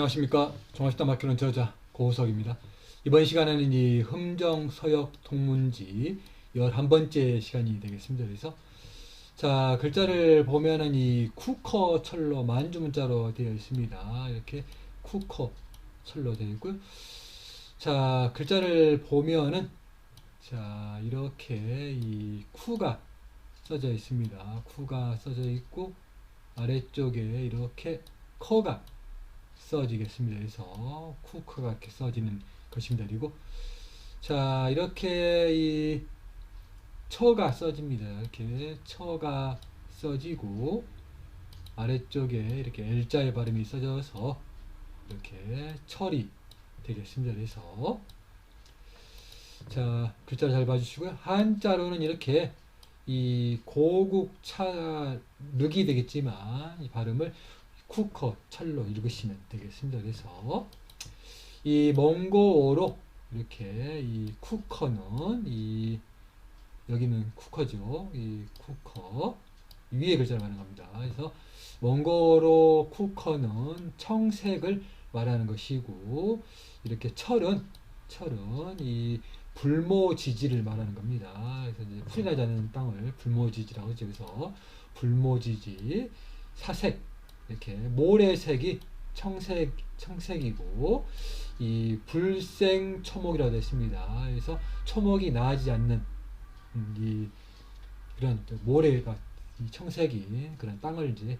안녕하십니까 종합시다 맡기는 저자 고우석입니다. 이번 시간에는 이 흠정 서역 통문지 11번째 시간이 되겠습니다. 그래서 자 글자를 보면은 이 쿠커 철로 만주 문자로 되어 있습니다. 이렇게 쿠커 철로 되어 있고요. 자 글자를 보면은 자 이렇게 이 쿠가 써져 있습니다. 쿠가 써져 있고 아래쪽에 이렇게 커가 써지겠습니다. 그래서 쿠크가 이렇게 써지는 것입니다. 그리고 자 이렇게 이 처가 써집니다. 이렇게 처가 써지고 아래쪽에 이렇게 L자의 발음이 써져서 이렇게 철이 되겠습니다. 그래서 자 글자를 잘 봐주시고요. 한자로는 이렇게 이 고국 차륵이 되겠지만 이 발음을 쿠커 철로 읽으시면 되겠습니다. 그래서 이 몽고어로 이렇게 이 쿠커는 이 여기는 쿠커죠. 이 쿠커 위에 글자를 말하는 겁니다. 그래서 몽고어로 쿠커는 청색을 말하는 것이고 이렇게 철은 철은 이 불모지지를 말하는 겁니다. 그래서 이제 풀이 나지 않는 땅을 불모지지라고 하죠. 그래서 불모지지 사색 이렇게 모래색이 청색 청색이고 이 불생 초목이라고 되어 있습니다. 그래서 초목이 나지 않는 음, 이 그런 모래가 이 청색이 그런 땅을 이제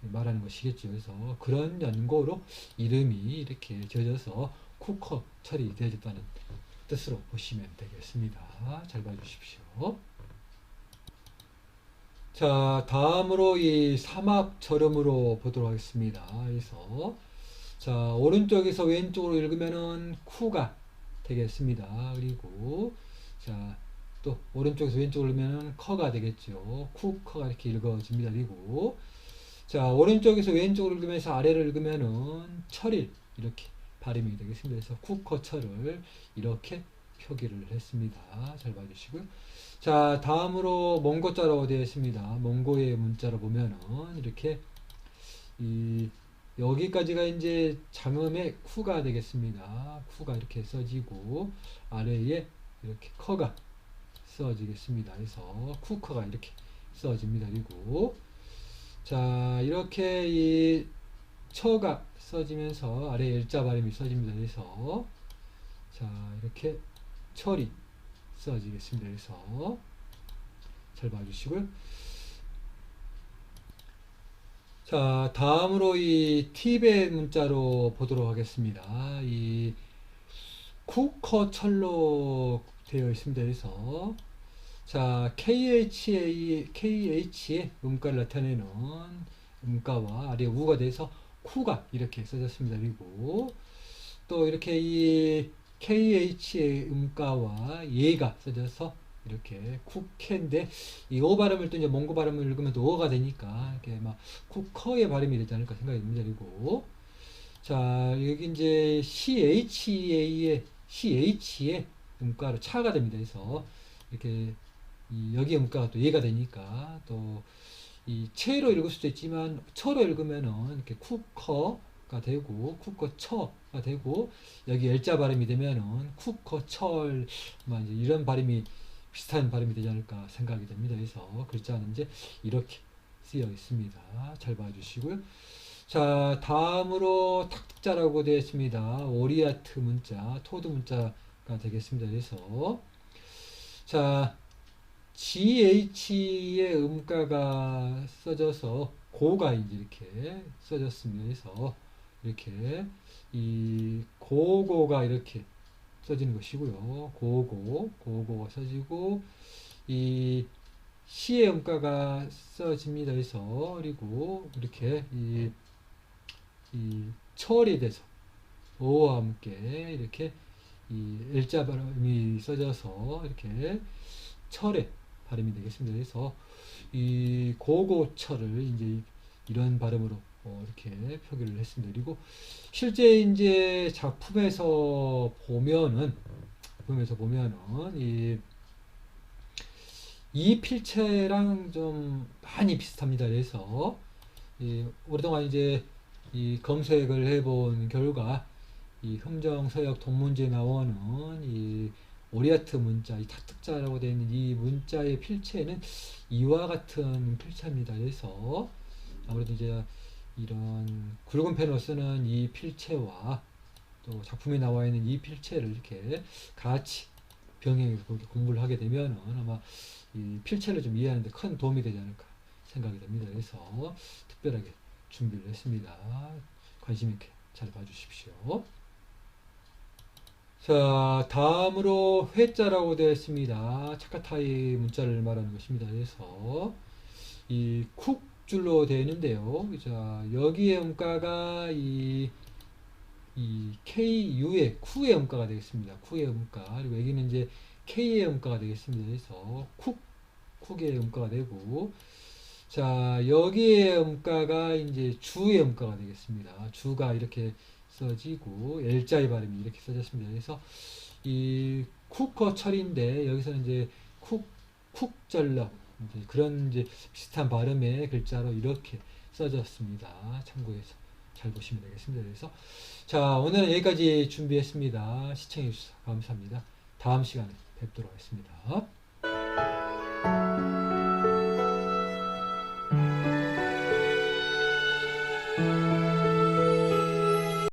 말하는 것이겠죠. 그래서 그런 연고로 이름이 이렇게 지어져서 쿠커 철이 되어졌다는 뜻으로 보시면 되겠습니다. 잘 봐주십시오. 자, 다음으로 이 사막 절음으로 보도록 하겠습니다. 그래서 자, 오른쪽에서 왼쪽으로 읽으면은 쿠가 되겠습니다. 그리고 자, 또 오른쪽에서 왼쪽으로 읽으면은 커가 되겠죠. 쿠 커가 이렇게 읽어집니다. 그리고 자, 오른쪽에서 왼쪽으로 읽으면서 아래를 읽으면은 철일 이렇게 발음이 되겠습니다. 그래서 쿠커 철을 이렇게 표기를 했습니다. 잘 봐주시고요. 자, 다음으로 몽고자로 되어 있습니다. 몽고의 문자로 보면은 이렇게 이 여기까지가 이제 장음의 쿠가 되겠습니다. 쿠가 이렇게 써지고 아래에 이렇게 커가 써지겠습니다. 그래서 쿠커가 이렇게 써집니다. 그리고 자 이렇게 이 처가 써지면서 아래 일자 발음이 써집니다. 그래서 자 이렇게 철이 써지겠습니다. 그래서 잘 봐주시고요. 자, 다음으로 이 팁의 문자로 보도록 하겠습니다. 이 쿠커 철로 되어 있습니다. 그래서 자, KHA, KH의 음가를 나타내는 음가와 아래 우가 돼서 쿠가 이렇게 써졌습니다. 그리고 또 이렇게 이 KH의 음가와 예가 써져서 이렇게 쿠케인데 이어 발음을 또 이제 몽고 발음을 읽으면 또 어가 되니까 이렇게 막 쿠커의 발음이 되지 않을까 생각이 듭니다. 그리고 자 여기 이제 CHA의 CH의 음가로 차가 됩니다. 그래서 이렇게 이 여기 음가가 또 예가 되니까 또이 체로 읽을 수도 있지만 처로 읽으면은 이렇게 쿠커 가 되고 쿠커 처가 되고 여기 L자 발음이 되면은 쿠커 철뭐 이런 발음이 비슷한 발음이 되지 않을까 생각이 됩니다. 그래서 글자는 이제 이렇게 쓰여 있습니다. 잘 봐주시고요. 자, 다음으로 탁자라고 되어 있습니다. 오리아트 문자, 토드 문자가 되겠습니다. 그래서 자, GH의 음가가 써져서 고가 이제 이렇게 써졌습니다. 그래서 이렇게 이 고고가 이렇게 써지는 것이고요. 고고, 고고가 써지고 이 시의 음가가 써집니다. 그래서 그리고 이렇게 이, 이 철이 돼서 오와 함께 이렇게 이 일자 발음이 써져서 이렇게 철의 발음이 되겠습니다. 그래서 이 고고철을 이제 이런 발음으로 어, 이렇게 표기를 했습니다. 그리고 실제 이제 작품에서 보면은 작품에서 보면은 이, 이 필체랑 좀 많이 비슷합니다. 그래서 이 오랫동안 이제 이 검색을 해본 결과 이 흥정서역 동문제에 나오는 이 오리아트 문자, 이 타특자라고 되어 있는 이 문자의 필체는 이와 같은 필체입니다. 그래서 아무래도 이제 이런 굵은 펜으로 쓰는 이 필체와 또 작품에 나와 있는 이 필체를 이렇게 같이 병행해서 공부를 하게 되면은 아마 이 필체를 좀 이해하는데 큰 도움이 되지 않을까 생각이 됩니다. 그래서 특별하게 준비를 했습니다. 관심 있게 잘 봐주십시오. 자, 다음으로 회자라고 되어 있습니다. 차카타이 문자를 말하는 것입니다. 그래서 이 쿡 줄로 되어 있는데요. 자, 여기에 음가가 이, 이 KU의 쿠의 음가가 되겠습니다. 쿠의 음가. 그리고 여기는 이제 K의 음가가 되겠습니다. 그래서 쿡, 쿡의 음가가 되고, 자, 여기에 음가가 이제 주의 음가가 되겠습니다. 주가 이렇게 써지고 L자의 발음이 이렇게 써졌습니다. 그래서 이 쿠커 철인데 여기서는 이제 쿡 쿡절러 이제 그런 이제 비슷한 발음의 글자로 이렇게 써졌습니다. 참고해서 잘 보시면 되겠습니다. 그래서 자 오늘은 여기까지 준비했습니다. 시청해 주셔서 감사합니다. 다음 시간에 뵙도록 하겠습니다.